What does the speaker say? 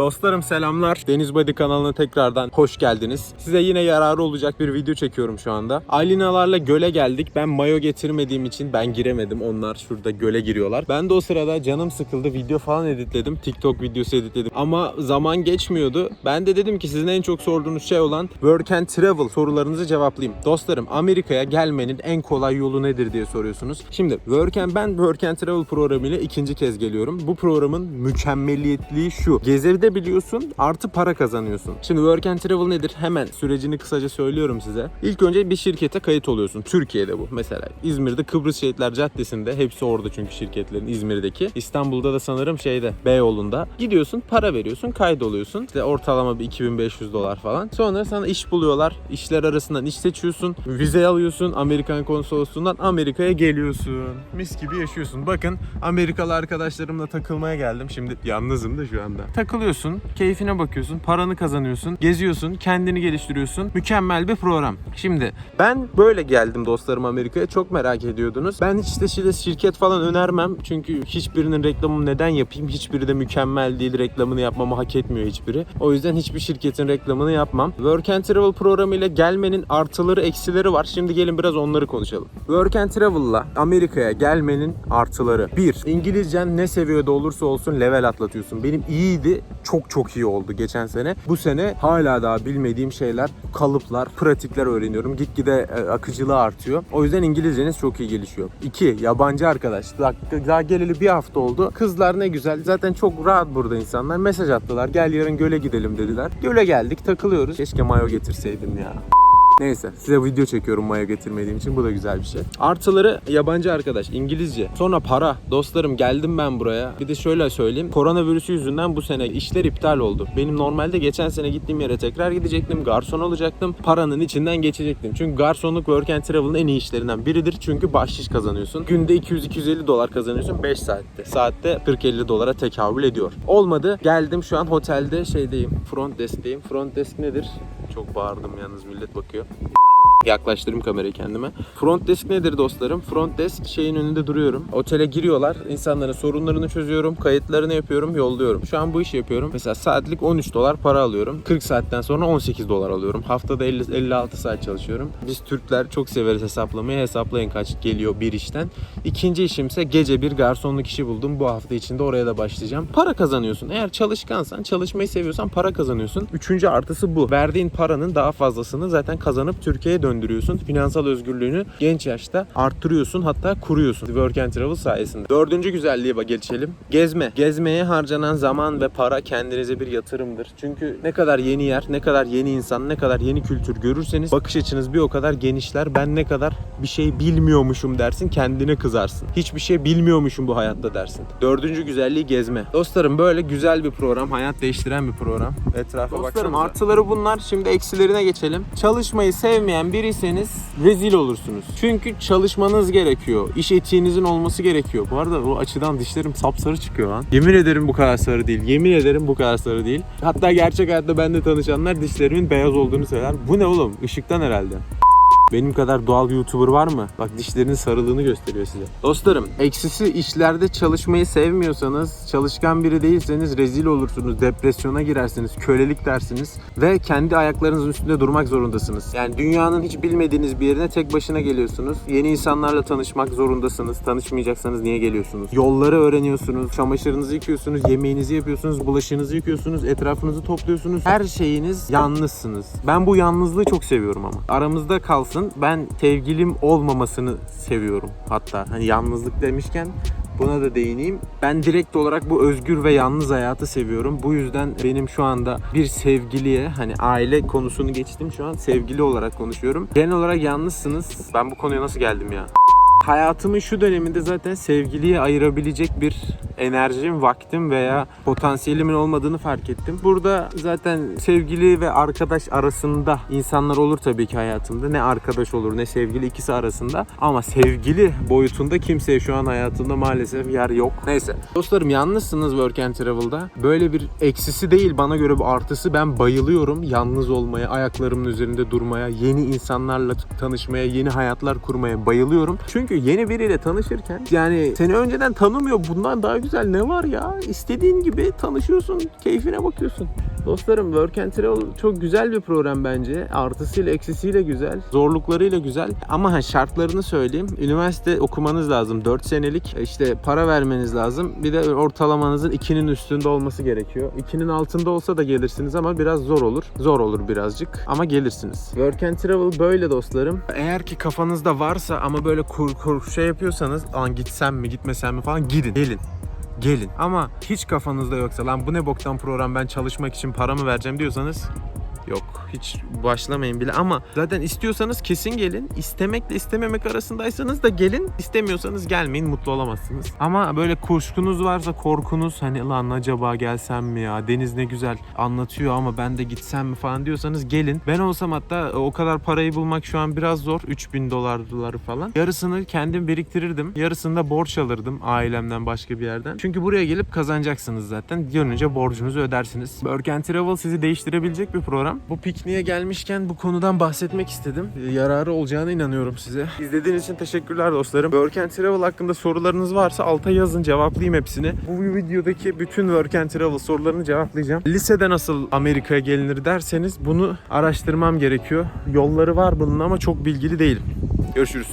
Dostlarım selamlar. Deniz Body kanalına tekrardan hoş geldiniz. Size yine yararı olacak bir video çekiyorum şu anda. Aylinalarla göle geldik. Ben mayo getirmediğim için ben giremedim. Onlar şurada göle giriyorlar. Ben de o sırada canım sıkıldı. Video falan editledim. TikTok videosu editledim. Ama zaman geçmiyordu. Ben de dedim ki sizin en çok sorduğunuz şey olan Work and Travel sorularınızı cevaplayayım. Dostlarım Amerika'ya gelmenin en kolay yolu nedir diye soruyorsunuz. Şimdi Work and, ben Work and Travel programıyla ikinci kez geliyorum. Bu programın mükemmeliyetliği şu. Gezebiliyorsun artı para kazanıyorsun. Şimdi Work and Travel nedir? Hemen sürecini kısaca söylüyorum size. İlk önce bir şirkete kayıt oluyorsun. Türkiye'de bu. Mesela İzmir'de Kıbrıs Şehitler Caddesi'nde. Hepsi orada çünkü şirketlerin İzmir'deki. İstanbul'da da sanırım şeyde Beyoğlu'nda. Gidiyorsun para veriyorsun kaydoluyorsun. İşte ortalama bir 2500 dolar falan. Sonra sana iş buluyorlar. İşler arasından iş seçiyorsun. Vize alıyorsun. Amerikan konsolosluğundan Amerika'ya geliyorsun. Mis gibi yaşıyorsun. Bakın Amerikalı arkadaşlarımla takılmaya geldim. Şimdi yalnızım da şu anda. Takılıyorsun, keyfine bakıyorsun, paranı kazanıyorsun, geziyorsun, kendini geliştiriyorsun. Mükemmel bir program. Şimdi ben böyle geldim dostlarım Amerika'ya. Çok merak ediyordunuz. Ben hiç de şi- şirket falan önermem. Çünkü hiçbirinin reklamını neden yapayım? Hiçbiri de mükemmel değil. Reklamını yapmamı hak etmiyor hiçbiri. O yüzden hiçbir şirketin reklamını yapmam. Work and Travel programı ile gelmenin artıları eksileri var. Şimdi gelin biraz onları konuşalım. Work and Travel'la Amerika'ya gelmenin artıları. 1. İngilizcen ne seviyede olursa olsun level atlatıyorsun. Benim iyiydi. Çok çok iyi oldu geçen sene. Bu sene hala daha bilmediğim şeyler, kalıplar, pratikler öğreniyorum. Gitgide e, akıcılığı artıyor. O yüzden İngilizceniz çok iyi gelişiyor. 2. Yabancı arkadaş. Daha, daha geleli bir hafta oldu. Kızlar ne güzel. Zaten çok rahat burada insanlar. Mesaj attılar. Gel yarın göle gidelim dediler. Göle geldik takılıyoruz. Keşke mayo getirseydim ya. Neyse size video çekiyorum mayo getirmediğim için bu da güzel bir şey. Artıları yabancı arkadaş İngilizce. Sonra para. Dostlarım geldim ben buraya. Bir de şöyle söyleyeyim. Koronavirüsü yüzünden bu sene işler iptal oldu. Benim normalde geçen sene gittiğim yere tekrar gidecektim. Garson olacaktım. Paranın içinden geçecektim. Çünkü garsonluk work and travel'ın en iyi işlerinden biridir. Çünkü bahşiş kazanıyorsun. Günde 200-250 dolar kazanıyorsun 5 saatte. Saatte 40-50 dolara tekabül ediyor. Olmadı. Geldim şu an otelde şeydeyim. Front desk'teyim. Front desk nedir? Çok bağırdım yalnız millet bakıyor. Yaklaştırayım kamerayı kendime. Front desk nedir dostlarım? Front desk şeyin önünde duruyorum. Otele giriyorlar. insanların sorunlarını çözüyorum. Kayıtlarını yapıyorum. Yolluyorum. Şu an bu işi yapıyorum. Mesela saatlik 13 dolar para alıyorum. 40 saatten sonra 18 dolar alıyorum. Haftada 50, 56 saat çalışıyorum. Biz Türkler çok severiz hesaplamayı. Hesaplayın kaç geliyor bir işten. İkinci işimse gece bir garsonluk işi buldum. Bu hafta içinde oraya da başlayacağım. Para kazanıyorsun. Eğer çalışkansan, çalışmayı seviyorsan para kazanıyorsun. Üçüncü artısı bu. Verdiğin paranın daha fazlasını zaten kazanıp Türkiye'ye döndürüyorsun. Finansal özgürlüğünü genç yaşta arttırıyorsun hatta kuruyorsun. Work and Travel sayesinde. Dördüncü güzelliğe bak geçelim. Gezme. Gezmeye harcanan zaman ve para kendinize bir yatırımdır. Çünkü ne kadar yeni yer, ne kadar yeni insan, ne kadar yeni kültür görürseniz bakış açınız bir o kadar genişler. Ben ne kadar bir şey bilmiyormuşum dersin, kendine kızarsın. Hiçbir şey bilmiyormuşum bu hayatta dersin. Dördüncü güzelliği gezme. Dostlarım böyle güzel bir program, hayat değiştiren bir program. Etrafa Dostlarım artıları bunlar. Şimdi eksilerine geçelim. Çalışmayı sevmeyen biriyseniz rezil olursunuz. Çünkü çalışmanız gerekiyor. İş etiğinizin olması gerekiyor. Bu arada o açıdan dişlerim sapsarı çıkıyor lan. Yemin ederim bu kadar sarı değil. Yemin ederim bu kadar sarı değil. Hatta gerçek hayatta bende tanışanlar dişlerimin beyaz olduğunu söyler. Bu ne oğlum? Işıktan herhalde. Benim kadar doğal YouTuber var mı? Bak dişlerinin sarılığını gösteriyor size. Dostlarım, eksisi işlerde çalışmayı sevmiyorsanız, çalışkan biri değilseniz rezil olursunuz, depresyona girersiniz, kölelik dersiniz ve kendi ayaklarınızın üstünde durmak zorundasınız. Yani dünyanın hiç bilmediğiniz bir yerine tek başına geliyorsunuz. Yeni insanlarla tanışmak zorundasınız. Tanışmayacaksanız niye geliyorsunuz? Yolları öğreniyorsunuz, çamaşırınızı yıkıyorsunuz, yemeğinizi yapıyorsunuz, bulaşığınızı yıkıyorsunuz, etrafınızı topluyorsunuz. Her şeyiniz yalnızsınız. Ben bu yalnızlığı çok seviyorum ama. Aramızda kalsın. Ben sevgilim olmamasını seviyorum. Hatta hani yalnızlık demişken Buna da değineyim. Ben direkt olarak bu özgür ve yalnız hayatı seviyorum. Bu yüzden benim şu anda bir sevgiliye hani aile konusunu geçtim şu an sevgili olarak konuşuyorum. Genel olarak yalnızsınız. Ben bu konuya nasıl geldim ya? Hayatımın şu döneminde zaten sevgiliye ayırabilecek bir enerjim, vaktim veya potansiyelimin olmadığını fark ettim. Burada zaten sevgili ve arkadaş arasında insanlar olur tabii ki hayatımda. Ne arkadaş olur ne sevgili ikisi arasında. Ama sevgili boyutunda kimseye şu an hayatımda maalesef yer yok. Neyse. Dostlarım yalnızsınız Work and Travel'da. Böyle bir eksisi değil bana göre bir artısı. Ben bayılıyorum yalnız olmaya, ayaklarımın üzerinde durmaya, yeni insanlarla tanışmaya, yeni hayatlar kurmaya bayılıyorum. Çünkü Çünkü yeni biriyle tanışırken yani seni önceden tanımıyor. Bundan daha güzel ne var ya? İstediğin gibi tanışıyorsun, keyfine bakıyorsun. Dostlarım Work and Travel çok güzel bir program bence. Artısıyla eksisiyle güzel. Zorluklarıyla güzel. Ama ha, şartlarını söyleyeyim. Üniversite okumanız lazım. 4 senelik. İşte para vermeniz lazım. Bir de ortalamanızın 2'nin üstünde olması gerekiyor. 2'nin altında olsa da gelirsiniz ama biraz zor olur. Zor olur birazcık ama gelirsiniz. Work and Travel böyle dostlarım. Eğer ki kafanızda varsa ama böyle kur kur şey yapıyorsanız an gitsem mi gitmesem mi falan gidin. Gelin. Gelin. Ama hiç kafanızda yoksa lan bu ne boktan program ben çalışmak için paramı vereceğim diyorsanız Yok hiç başlamayın bile ama zaten istiyorsanız kesin gelin. İstemekle istememek arasındaysanız da gelin. İstemiyorsanız gelmeyin mutlu olamazsınız. Ama böyle kuşkunuz varsa korkunuz hani lan acaba gelsem mi ya deniz ne güzel anlatıyor ama ben de gitsem mi falan diyorsanız gelin. Ben olsam hatta o kadar parayı bulmak şu an biraz zor. 3000 dolarları falan. Yarısını kendim biriktirirdim. Yarısını da borç alırdım ailemden başka bir yerden. Çünkü buraya gelip kazanacaksınız zaten. Dönünce borcunuzu ödersiniz. Work Travel sizi değiştirebilecek bir program. Bu pikniğe gelmişken bu konudan bahsetmek istedim. Ee, Yararı olacağına inanıyorum size. İzlediğiniz için teşekkürler dostlarım. Work and Travel hakkında sorularınız varsa alta yazın cevaplayayım hepsini. Bu videodaki bütün Work and Travel sorularını cevaplayacağım. Lisede nasıl Amerika'ya gelinir derseniz bunu araştırmam gerekiyor. Yolları var bunun ama çok bilgili değilim. Görüşürüz.